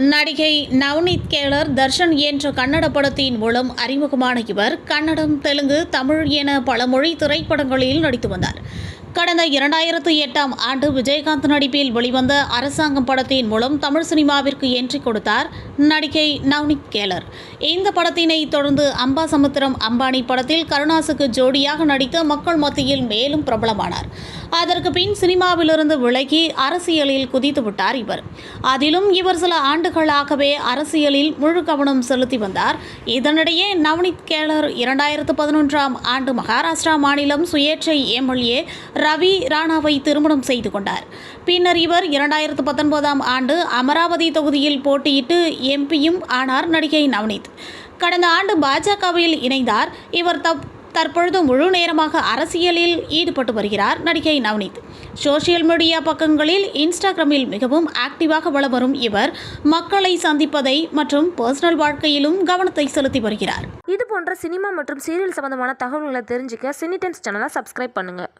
நடிகை நவ்னீத் கேலர் தர்ஷன் என்ற கன்னட படத்தின் மூலம் அறிமுகமான இவர் கன்னடம் தெலுங்கு தமிழ் என பல மொழி திரைப்படங்களில் நடித்து வந்தார். கடந்த இரண்டாயிரத்து எட்டாம் ஆண்டு விஜயகாந்த் நடிப்பில் வெளிவந்த அரசாங்கம் படத்தின் மூலம் தமிழ் சினிமாவிற்கு என்ட்ரி கொடுத்தார் நடிகை நவ்னிக் கேலர். இந்த படத்தினை தொடர்ந்து அம்பா சமுத்திரம் அம்பானி படத்தில் கருணாசுக்கு ஜோடியாக நடித்து மக்கள் மத்தியில் மேலும் பிரபலமானார். அதற்கு பின் சினிமாவிலிருந்து விலகி அரசியலில் குதித்துவிட்டார் இவர். அதிலும் இவர் சில ஆண்டுகளாகவே அரசியலில் முழு கவனம் செலுத்தி வந்தார். இதனிடையே நவ்னித் கேலர் இரண்டாயிரத்து பதினொன்றாம் ஆண்டு மகாராஷ்டிரா மாநிலம் சுயேட்சை எம்எல்ஏ ரவி ராணாவை திருமணம் செய்து கொண்டார். பின்னர் இவர் இரண்டாயிரத்து பத்தொன்பதாம் ஆண்டு அமராவதி தொகுதியில் போட்டியிட்டு எம்பியும் ஆனார் நடிகை நவ்னித் கடந்த ஆண்டு பாஜகவில் இணைந்தார். இவர் தப் தற்பொழுது முழு நேரமாக அரசியலில் ஈடுபட்டு வருகிறார் நடிகை நவனீத் சோஷியல் மீடியா பக்கங்களில் இன்ஸ்டாகிராமில் மிகவும் ஆக்டிவாக வளவரும் வரும் இவர் மக்களை சந்திப்பதை மற்றும் பர்சனல் வாழ்க்கையிலும் கவனத்தை செலுத்தி வருகிறார். இது போன்ற சினிமா மற்றும் சீரியல் சம்பந்தமான தகவல்களை தெரிஞ்சுக்க சினி டைம்ஸ் சேனலை சப்ஸ்கிரைப் பண்ணுங்கள்